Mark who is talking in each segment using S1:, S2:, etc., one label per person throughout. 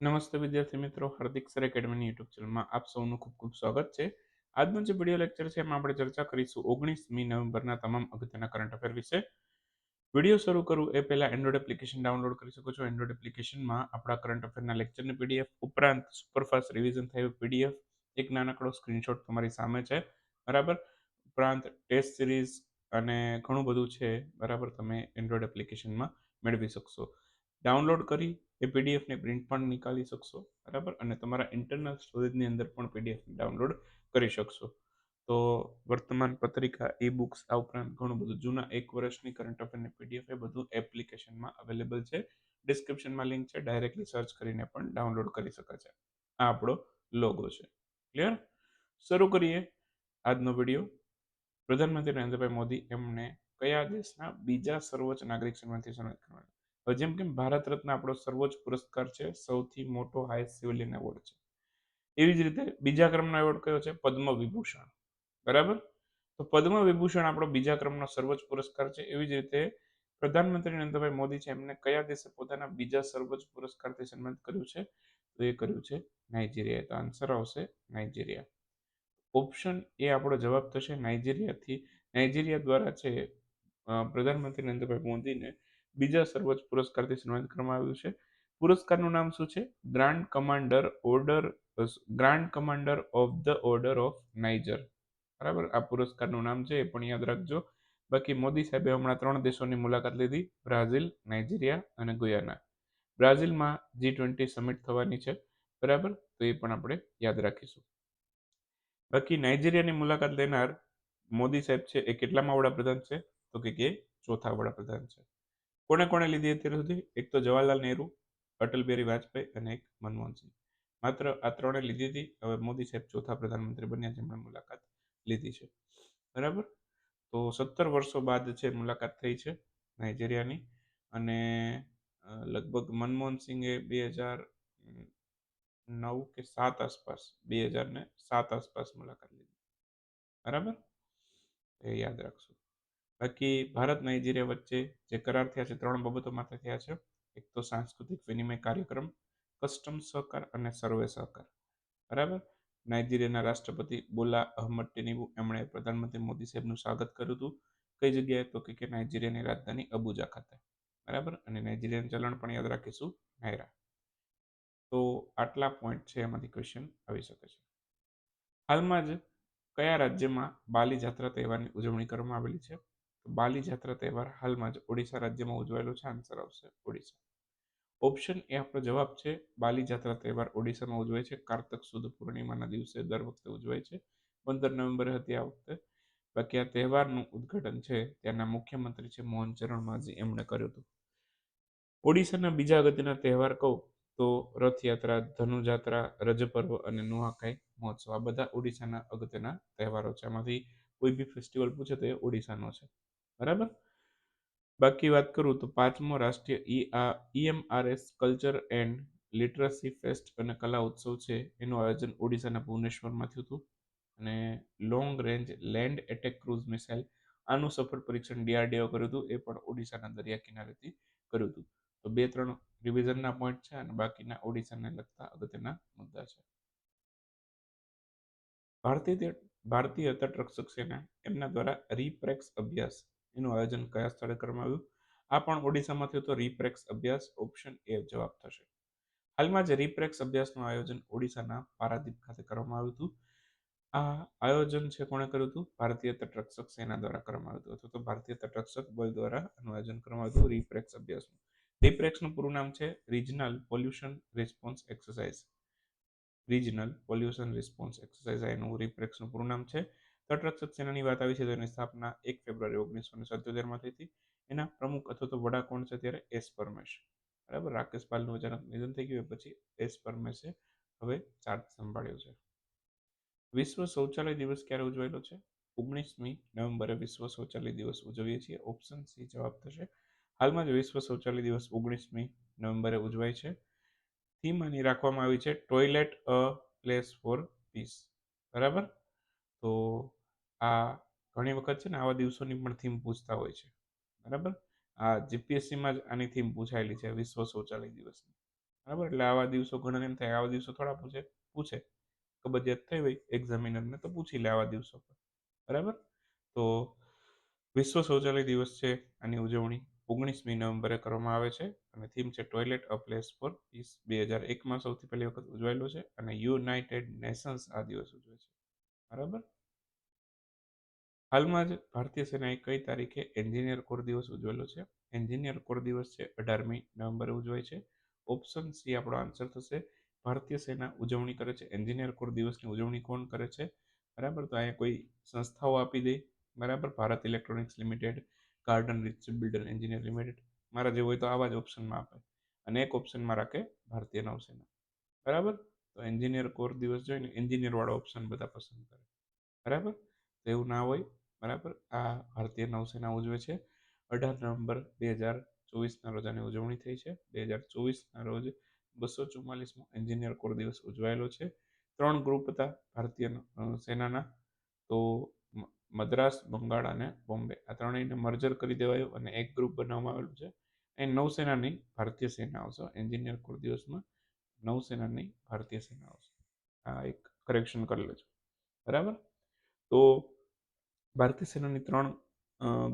S1: નમસ્તે વિદ્યાર્થી મિત્રો, હાર્દિક સર એકેડમીની યુટ્યુબ ચેનલમાં આપ સૌનું ખૂબ ખૂબ સ્વાગત છે. આજનો જે વીડિયો લેક્ચર છે એમાં આપણે ચર્ચા કરીશું ઓગણીસમી નવેમ્બરના તમામ અગત્યના કરંટ અફેર વિશે. વીડિયો શરૂ કરું એ પહેલાં એન્ડ્રોઇડ એપ્લિકેશન ડાઉનલોડ કરી શકો છો. એન્ડ્રોઇડ એપ્લિકેશનમાં આપણા કરંટ અફેરના લેક્ચરની પીડીએફ ઉપરાંત સુપરફાસ્ટ રિવિઝન થયું પીડીએફ એક નાનકડો સ્ક્રીનશોટ તમારી સામે છે. બરાબર? ઉપરાંત ટેસ્ટ સિરીઝ અને ઘણું બધું છે. બરાબર? તમે એન્ડ્રોઇડ એપ્લિકેશનમાં મેળવી શકશો. ડાઉનલોડ કરી એ પીડીએફને પ્રિન્ટ પણ નીકાળી શકશો, બરાબર? અને તમારા ઇન્ટરનલ સ્ટોરેજની અંદર પણ પીડીએફ ડાઉનલોડ કરી શકશો. તો વર્તમાન પત્રિકા ઈ બુક્સ આ ઉપરાંત ઘણું બધું. જૂના એક વર્ષની કરંટ અફેરની પીડીએફ એ બધું એપ્લિકેશનમાં અવેલેબલ છે. ડિસ્ક્રિપ્શનમાં લિંક છે. ડાયરેક્ટલી સર્ચ કરીને પણ ડાઉનલોડ કરી શકાય છે આ આપણો લોગો છે. ક્લિયર શરૂ કરીએ આજનો વીડિયો પ્રધાનમંત્રી નરેન્દ્રભાઈ મોદી એમને કયા દેશના બીજા સર્વોચ્ચ નાગરિક સન્માનથી સન્માનિત જેમ કે ભારત રત્ન આપણો સર્વોચ્ચ પુરસ્કાર છે, સૌથી મોટો હાઈએસ્ટ સિવિલિયન એવોર્ડ છે. એવી જ રીતે બીજા ક્રમનો એવોર્ડ કયો છે? પદ્મ વિભૂષણ. બરાબર? તો પદ્મ વિભૂષણ આપણો બીજા ક્રમનો સર્વોચ્ચ પુરસ્કાર છે. એવી જ રીતે પ્રધાનમંત્રી નરેન્દ્રભાઈ મોદી છે, એમને કયા દેશે પોતાના બીજા સર્વોચ્ચ પુરસ્કારથી સન્માનિત કર્યું છે? તો એ કર્યું છે નાઇજીરિયા. તો આન્સર આવશે નાઇજીરિયા. ઓપ્શન એ આપણો જવાબ થશે નાઇજીરિયાથી. નાઇજીરિયા દ્વારા છે પ્રધાનમંત્રી નરેન્દ્રભાઈ મોદીને બીજા સર્વોચ્ચ પુરસ્કારથી સન્માનિત કરવામાં આવ્યું છે. પુરસ્કારનું નામ શું છે? Grand commander order grand commander of the order of Niger બરાબર? આ પુરસ્કારનું નામ છે, એ પણ યાદ રાખજો. બાકી મોદી સાહેબે હમણાં ત્રણ દેશોની મુલાકાત લીધી, બ્રાઝિલ, નાઇજીરિયા અને ગુયાના. બ્રાઝિલમાં જી ટ્વેન્ટી સમિટ થવાની છે, બરાબર? તો એ પણ આપણે યાદ રાખીશું. બાકી નાઇજીરિયાની મુલાકાત લેનાર મોદી સાહેબ છે, એ કેટલામાં વડાપ્રધાન છે? તો કે ચોથા વડાપ્રધાન છે. કોને કોણે લીધી અત્યાર સુધી? એક તો જવાહરલાલ નહેરુ અટલ બિહારી વાજપેયી અને એક મનમોહનસિંહ. માત્ર આ ત્રણે લીધી હતી. હવે મોદી સાહેબ ચોથા પ્રધાનમંત્રી બન્યા જેમણે મુલાકાત લીધી છે. બરાબર? તો સત્તર વર્ષો બાદ છે મુલાકાત થઈ છે નાઇજેરિયાની. અને લગભગ મનમોહન સિંઘે બે હજાર નવ કે સાત આસપાસ, બે હજાર ને સાત આસપાસ મુલાકાત લીધી. બરાબર? એ યાદ રાખશું. બાકી ભારત નાઇજીરિયા વચ્ચે જે કરાર થયા છે, ત્રણ બાબતો માટે થયા છે. એક તો સાંસ્કૃતિક વિનિમય કાર્યક્રમ, કસ્ટમ સહકાર અને સર્વે સહકાર. બરાબર? નાઇજીરિયાના રાષ્ટ્રપતિ બોલા અહમદ ટિનિબુ એમણે પ્રધાનમંત્રી મોદી સાહેબનું સ્વાગત કર્યું હતું. કઈ જગ્યાએ? તો કે નાઇજીરિયાની રાજધાની અબુજા ખાતે. બરાબર? અને નાઇજીરિયાનું ચલણ પણ યાદ રાખીશું નાયરા તો આટલા પોઈન્ટ છે એમાંથી ક્વેશ્ચન આવી શકે છે. હાલમાં જ કયા રાજ્યમાં બાલી જાત્રા તહેવારની ઉજવણી કરવામાં આવેલી છે? બાલી જાત્રા તહેવાર હાલમાં જ ઓડિશા રાજ્યમાં ઉજવાયેલો છે. આન્સર આવશે ઓડિશા. ઓપ્શન એ આપણો જવાબ છે બાલી જાત્રા તહેવાર ઓડિશામાં ઉજવાય છે. કારતક સુદ પૂર્ણિમાના દિવસે દર વખતે ઉજવાય છે. પંદર નવેમ્બરે હતી આ વખતે. બાકી આ તહેવારનું ઉદ્ઘાટન છે, ત્યાંના મુખ્યમંત્રી છે મોહન ચરણ માઝી એમણે કર્યું હતું. ઓડિશાના બીજા અગત્યના તહેવાર કહું તો રથયાત્રા, ધનુજાત્રા, રજપર્વ અને નુહાકાઈ મહોત્સવ, આ બધા ઓડિશાના અગત્યના તહેવારો છે. આમાંથી કોઈ બી ફેસ્ટિવલ પૂછે તો એ ઓડિશાનો છે. બરાબર? બાકી વાત કરું તો પાંચમો રાષ્ટ્રીય ઈ આ EMRS culture and literacy fest અને કલા ઉત્સવ છે. એનું આયોજન ઓડિશાના ભુવનેશ્વરમાં હતું. અને long range land attack cruise missile આનું સફળ પરીક્ષણ ડીઆરડીઓ કર્યું હતું. એ પણ ઓડિશાના દરિયા કિનારેથી કર્યું હતું. તો બે ત્રણ રિવિઝનના પોઈન્ટ છે અને બાકીના ઓડિશાને લગતા અગત્યના મુદ્દા છે. ભારતીય ભારતીય તટરક્ષક સેના એમના દ્વારા રીપ્રેક્સ અભ્યાસ એનું આયોજન કયા સ્થળે કરવામાં આવ્યું? આ પણ ઓડિશામાં થયું તો રીપ્રેક્સ અભ્યાસ ઓપ્શન એ જવાબ થશે. હાલમાં જ રીપ્રેક્સ અભ્યાસનું આયોજન ઓડિશાના પારાદીપ ખાતે કરવામાં આવ્યું હતું. આ આયોજન છે કોણે કર્યું હતું? ભારતીય તટરક્ષક સેના દ્વારા કરવામાં આવ્યું હતું. અથવા તો ભારતીય તટરક્ષક બળ દ્વારા આનું આયોજન કરવામાં આવ્યું હતું રીપ્રેક્સ અભ્યાસનું. રીપ્રેક્સનું પૂરું નામ છે regional pollution response exercise. Regional pollution response exercise એનું રીપ્રેક્સનું પૂરું નામ છે. તટરક્ષક સેનાની વાત આવી છે તો એની સ્થાપના એક ફેબ્રુઆરી ઓગણીસો ને સત્યોતેરમાં થઈ હતી. એના પ્રમુખ અથવા તો વડા કોણ છે ત્યારે એસ પરમેશ. બરાબર? રાકેશ પાલનું અચાનક નિધન થઈ ગયું પછી એસ પરમેશે હવે ચાર્જ સંભાળ્યો છે. વિશ્વ શૌચાલય દિવસ ક્યારે ઉજવાયેલો છે? ઓગણીસમી નવેમ્બરે વિશ્વ શૌચાલય દિવસ ઉજવીએ છીએ. ઓપ્શન સી જવાબ થશે. હાલમાં જ વિશ્વ શૌચાલય દિવસ ઓગણીસમી નવેમ્બરે ઉજવાય છે. થીમ આની રાખવામાં આવી છે. Toilet a place for peace. બરાબર? તો આ ઘણી વખત છે ને આવા દિવસોની પણ થીમ પૂછતા હોય છે. બરાબર? આ જીપીએસસીમાં જ આની થીમ પૂછાયેલી છે, વિશ્વ શૌચાલય દિવસની. બરાબર? એટલે આવા દિવસો ઘણા એમ થાય, આવા દિવસો થોડા પૂછે પૂછે. કબજિયાત થઈ હોય એક્ઝામિનરને તો પૂછી લે આવા દિવસો પર. બરાબર? તો વિશ્વ શૌચાલય દિવસ છે, આની ઉજવણી ઓગણીસમી નવેમ્બરે કરવામાં આવે છે અને થીમ છે toilet a place for peace બે હજાર એકમાં સૌથી પહેલી વખત ઉજવાયેલો છે અને યુનાઇટેડ નેશન્સ આ દિવસ ઉજવે છે. બરાબર? હાલમાં જ ભારતીય સેનાએ કઈ તારીખે એન્જિનિયર કોર દિવસ ઉજવેલો છે? એન્જિનિયર કોર દિવસ છે અઢારમી નવેમ્બરે ઉજવાય છે. ઓપ્શન સી આપણો આન્સર થશે. ભારતીય સેના ઉજવણી કરે છે. એન્જિનિયર કોર દિવસની ઉજવણી કોણ કરે છે? બરાબર, તો અહીંયા કોઈ સંસ્થાઓ આપી દે. બરાબર, Bharat electronics limited, garden reach builder engineer limited. મારા જે હોય તો આવા જ ઓપ્શનમાં આપે. અને એક ઓપ્શનમાં રાખે ભારતીય નૌસેના. બરાબર, તો એન્જિનિયર કોર દિવસ જોઈને એન્જિનિયર વાળો ઓપ્શન બધા પસંદ કરે. બરાબર, તો એવું ના હોય. બરાબર? આ ભારતીય નૌસેના ઉજવે છે. અઢાર નવેમ્બર બે હજાર ચોવીસના રોજ આની ઉજવણી થઈ છે. બે હજાર ચોવીસના રોજ બસો ચુમ્માલીસમો એન્જિનિયર કોર દિવસ ઉજવાયેલો છે. ત્રણ ગ્રુપ હતા ભારતીય સેનાના. તો મદ્રાસ, બંગાળ અને બોમ્બે. આ ત્રણેયને મર્જર કરી દેવાયું અને એક ગ્રુપ બનાવવામાં આવેલું છે. એ નૌસેનાની ભારતીય સેના આવશે. એન્જિનિયર કોર દિવસમાં નૌસેનાની ભારતીય સેના આવશે. આ એક કરેક્શન કરી લેજો. બરાબર? તો ભારતીય સેનાની ત્રણ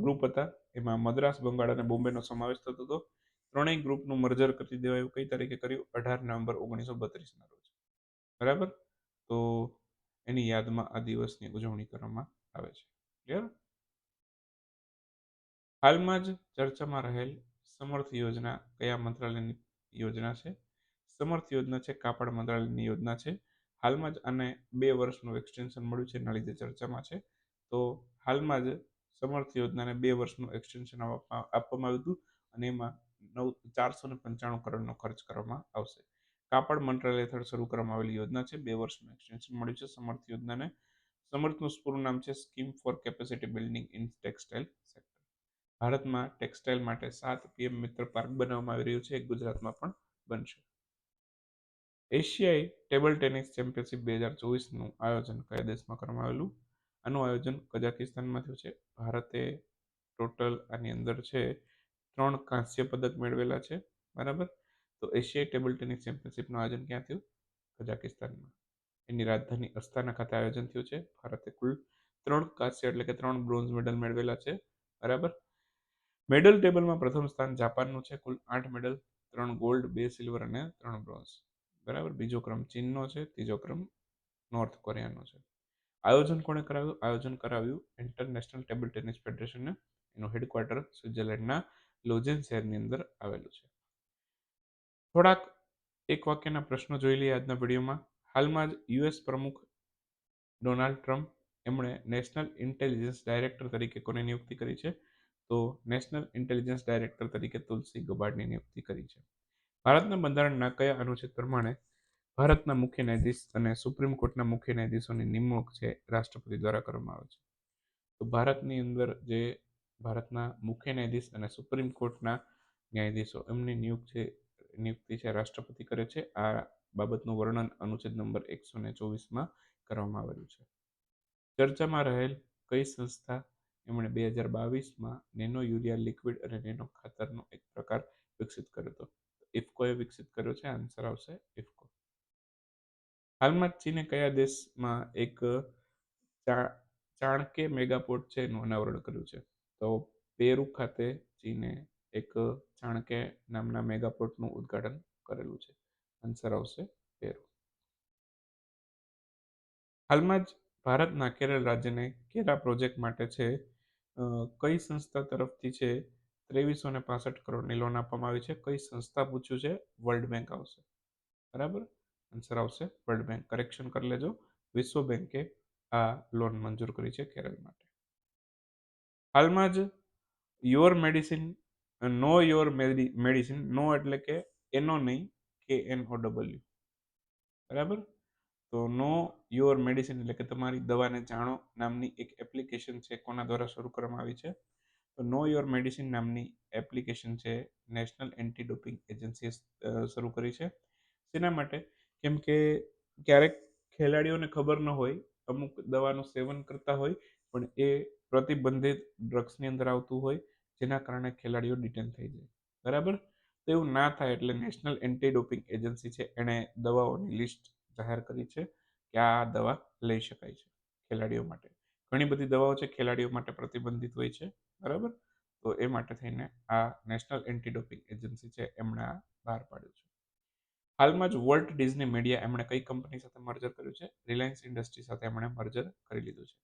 S1: ગ્રુપ હતા. એમાં મદ્રાસ, બંગાળ અને બોમ્બેનો સમાવેશ થતો હતો. ત્રણેય ગ્રુપનું મર્જર કરી દેવાયું. કઈ તારીખે કર્યું? અઢાર નવેમ્બર ઓગણીસો બત્રીસના રોજ. બરાબર? તો એની યાદમાં આ દિવસની ઉજવણી કરવામાં આવે છે. ક્લિયર હાલમાં જ ચર્ચામાં રહેલ સમર્થ યોજના કયા મંત્રાલયની યોજના છે? સમર્થ યોજના છે, કાપડ મંત્રાલયની યોજના છે. હાલમાં જ આને બે વર્ષનું એક્સટેન્શન મળ્યું છે. એના લીધે ચર્ચામાં છે. તો હાલમાં જ સમર્થ યોજનાને બે વર્ષનું એક્સટેન્શન આપવામાં આવ્યું હતું અને એમાં નવ, ચારસો ને પંચાણું કરોડનો ખર્ચ કરવામાં આવશે. કાપડ મંત્રાલય હેઠળ શરૂ કરવામાં આવેલી યોજના છે. બે વર્ષનું એક્સટેન્શન મળ્યું છે સમર્થ યોજનાને. સમર્થનું પૂરું નામ છે scheme for capacity building in textile sector ભારતમાં ટેક્સટાઇલ માટે સાત પીએમ મિત્ર પાર્ક બનાવવામાં આવી રહ્યું છે. ગુજરાતમાં પણ બનશે. એશિયાઈ ટેબલ ટેનિસ ચેમ્પિયનશિપ બે હજાર ચોવીસનું આયોજન કયા દેશમાં કરવામાં આવેલું. આનું આયોજન કઝાકિસ્તાનમાં થયું છે. ભારતે ટોટલ આની અંદર છે, ત્રણ કાંસ્ય પદક મેળવેલા છે. બરાબર? તો એશિયાઈ ટેબલ ટેનિસ ચેમ્પિયનશિપનું આયોજન ક્યાં થયું? કઝાકિસ્તાનમાં એની રાજધાની અસ્તાના ખાતે આયોજન થયું છે. ભારતે કુલ ત્રણ કાંસ્ય એટલે કે ત્રણ બ્રોન્ઝ મેડલ મેળવેલા છે. બરાબર? મેડલ ટેબલમાં પ્રથમ સ્થાન જાપાનનું છે. કુલ આઠ મેડલ, ત્રણ ગોલ્ડ, બે સિલ્વર અને ત્રણ બ્રોન્ઝ. બરાબર? બીજો ક્રમ ચીનનો છે. ત્રીજો ક્રમ નોર્થ કોરિયાનો છે. આયોજન કોણે કરાવ્યું? આયોજન કરાવ્યું ઇન્ટરનેશનલ ટેબલ ટેનિસ ફેડરેશને એનું હેડક્વાર્ટર સ્વિટ્ઝરલેન્ડના લોજેન શહેરની અંદર આવેલું છે. થોડાક એક વાક્યના પ્રશ્નો જોઈ લઈએ આજના વિડીયોમાં. હાલમાં જ યુએસ પ્રમુખ ડોનાલ્ડ ટ્રમ્પ એમણે નેશનલ ઇન્ટેલિજન્સ ડાયરેક્ટર તરીકે કોને નિયુક્તિ કરી છે? તો નેશનલ ઇન્ટેલિજન્સ ડાયરેક્ટર તરીકે તુલસી ગબાડની નિયુક્તિ કરી છે. ભારતના બંધારણના કયા અનુચ્છેદ પ્રમાણે ભારતના મુખ્ય ન્યાયાધીશ અને સુપ્રીમ કોર્ટના મુખ્ય ન્યાયાધીશોની નિમણૂક છે રાષ્ટ્રપતિ દ્વારા કરવામાં આવે છે. તો ભારતની અંદર જે ભારતના મુખ્ય ન્યાયાધીશ અને સુપ્રીમ કોર્ટના ન્યાયાધીશો, એમની નિયુક્ત છે, નિયુક્તિ છે રાષ્ટ્રપતિ કરે છે. આ બાબતનું વર્ણન અનુચ્છેદ નંબર એકસો ને ચોવીસમાં કરવામાં આવેલું છે. ચર્ચામાં રહેલ કઈ સંસ્થા એમણે બે હજાર બાવીસમાં નેનો યુરિયા લિક્વિડ અને નેનો ખાતરનો એક પ્રકાર વિકસિત કર્યો હતો? ઇફકોએ વિકસિત કર્યો છે, આન્સર આવશે ઇફકો. હાલમાં ચીને કયા દેશમાં એક ચાણકે મેગાપોર્ટ છે એનું અનાવરણ કર્યું છે? તો પેરુ ખાતે ચીને એક ચાણકે નામના મેગાપોર્ટનું ઉદ્ઘાટન કરેલું છે. આન્સર આવશે પેરુ. હાલમાં જ ભારતના કેરળ રાજ્યને કેરા પ્રોજેક્ટ માટે છે કઈ સંસ્થા તરફથી છે? ત્રેવીસો ને પાસઠ કરોડની લોન આપવામાં આવી છે. કઈ સંસ્થા પૂછ્યું છે? વર્લ્ડ બેંક આવશે. બરાબર? આન્સર આવશે. વર્લ્ડ બેંક કરેક્શન કરી લેજો. વિશ્વ બેંકે આ લોન મંજૂર કરી છે કેરળ માટે. હાલમાં જ your medicine know your medicine know એટલે કે એનો નહીં કે એન ઓ ડબલ્યુ બરાબર? તો નો યોર મેડિસિન એટલે કે તમારી દવાને જાણો નામની એક એપ્લિકેશન છે કોના દ્વારા શરૂ કરવામાં આવી છે. તો નો યોર મેડિસિન નામની એપ્લિકેશન છે નેશનલ એન્ટી ડોપિંગ એજન્સીએ શરૂ કરી છે. તેના માટે? કેમ કે ક્યારેક ખેલાડીઓને ખબર ન હોય, અમુક દવાનું સેવન કરતા હોય, પણ એ પ્રતિબંધિત ડ્રગ્સની અંદર આવતું હોય, જેના કારણે ખેલાડીઓ ડિટેન થઈ જાય. બરાબર? તો એવું ના થાય એટલે નેશનલ એન્ટી ડોપિંગ એજન્સી છે, એણે દવાઓની લિસ્ટ જાહેર કરી છે કે આ દવા લઈ શકાય છે ખેલાડીઓ માટે. ઘણી બધી દવાઓ છે ખેલાડીઓ માટે પ્રતિબંધિત હોય છે, બરાબર? તો એ માટે થઈને આ નેશનલ એન્ટી ડોપિંગ એજન્સી છે, એમણે આ બહાર પાડ્યું છે. હાલમાં જ વોલ્ટ ડિઝની મીડિયા એમણે કઈ કંપની સાથે મર્જર કર્યું છે? રિલાયન્સ ઇન્ડસ્ટ્રી સાથે એમણે મર્જર કરી લીધું છે.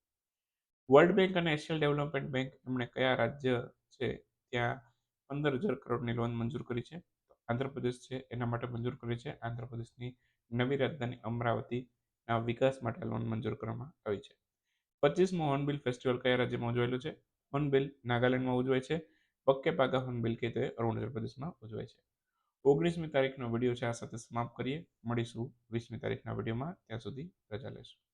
S1: વર્લ્ડ બેંક અને એશિયલ ડેવલપમેન્ટ બેંક એમણે કયા રાજ્ય છે? ત્યાં પંદર હજાર કરોડની લોન મંજૂર કરી છે. આંધ્રપ્રદેશ છે, એના માટે મંજૂર કરી છે. આંધ્રપ્રદેશની નવી રાજધાની અમરાવતીના વિકાસ માટે લોન મંજૂર કરવામાં આવી છે. પચીસમો હોર્નબિલ ફેસ્ટિવલ કયા રાજ્યમાં ઉજવાયેલું છે? હોર્નબિલ નાગાલેન્ડમાં ઉજવાય છે. પક્કે પાકા હોર્નબિલ કે તે અરુણાચલ પ્રદેશમાં ઉજવાય છે. ઓગણીસમી તારીખનો વીડિયો છે, આ સાથે સમાપ્ત કરીએ. મળીશું વીસમી તારીખના વિડીયોમાં. ત્યાં સુધી રજા લેશું.